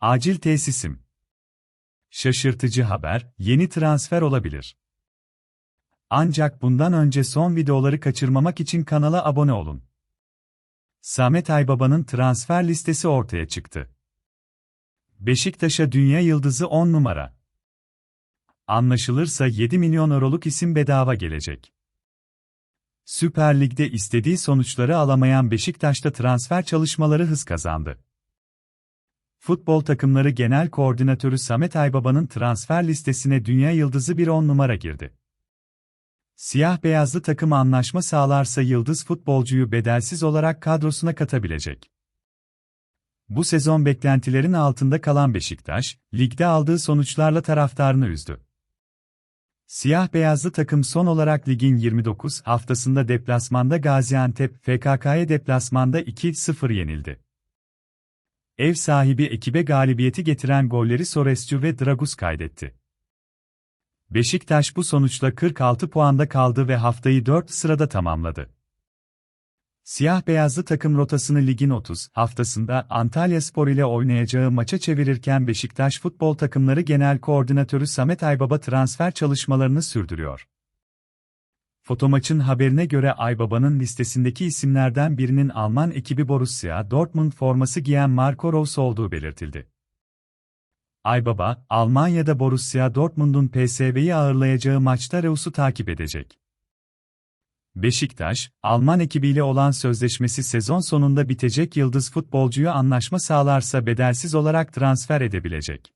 Acil tesisim. Şaşırtıcı haber, yeni transfer olabilir. Ancak bundan önce son videoları kaçırmamak için kanala abone olun. Samet Aybaba'nın transfer listesi ortaya çıktı. Beşiktaş'a dünya yıldızı 10 numara. Anlaşılırsa 7 milyon euroluk isim bedava gelecek. Süper Lig'de istediği sonuçları alamayan Beşiktaş'ta transfer çalışmaları hız kazandı. Futbol takımları genel koordinatörü Samet Aybaba'nın transfer listesine dünya yıldızı bir 10 numara girdi. Siyah beyazlı takım anlaşma sağlarsa yıldız futbolcuyu bedelsiz olarak kadrosuna katabilecek. Bu sezon beklentilerin altında kalan Beşiktaş, ligde aldığı sonuçlarla taraftarını üzdü. Siyah beyazlı takım son olarak ligin 29 haftasında deplasmanda Gaziantep FKK'ya deplasmanda 2-0 yenildi. Ev sahibi ekibe galibiyeti getiren golleri Sorescu ve Dragus kaydetti. Beşiktaş bu sonuçla 46 puanda kaldı ve haftayı 4 sırada tamamladı. Siyah beyazlı takım rotasını ligin 30 haftasında Antalya Spor ile oynayacağı maça çevirirken Beşiktaş futbol takımları genel koordinatörü Samet Aybaba transfer çalışmalarını sürdürüyor. Fotomaçın haberine göre Aybaba'nın listesindeki isimlerden birinin Alman ekibi Borussia Dortmund forması giyen Marco Rose olduğu belirtildi. Aybaba, Almanya'da Borussia Dortmund'un PSV'yi ağırlayacağı maçta Reus'u takip edecek. Beşiktaş, Alman ekibiyle olan sözleşmesi sezon sonunda bitecek yıldız futbolcuyu anlaşma sağlarsa bedelsiz olarak transfer edebilecek.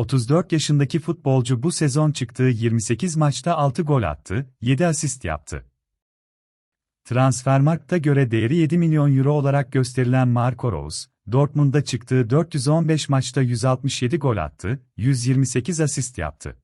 34 yaşındaki futbolcu bu sezon çıktığı 28 maçta 6 gol attı, 7 asist yaptı. Transfermarkt'a göre değeri 7 milyon euro olarak gösterilen Marco Rose, Dortmund'da çıktığı 415 maçta 167 gol attı, 128 asist yaptı.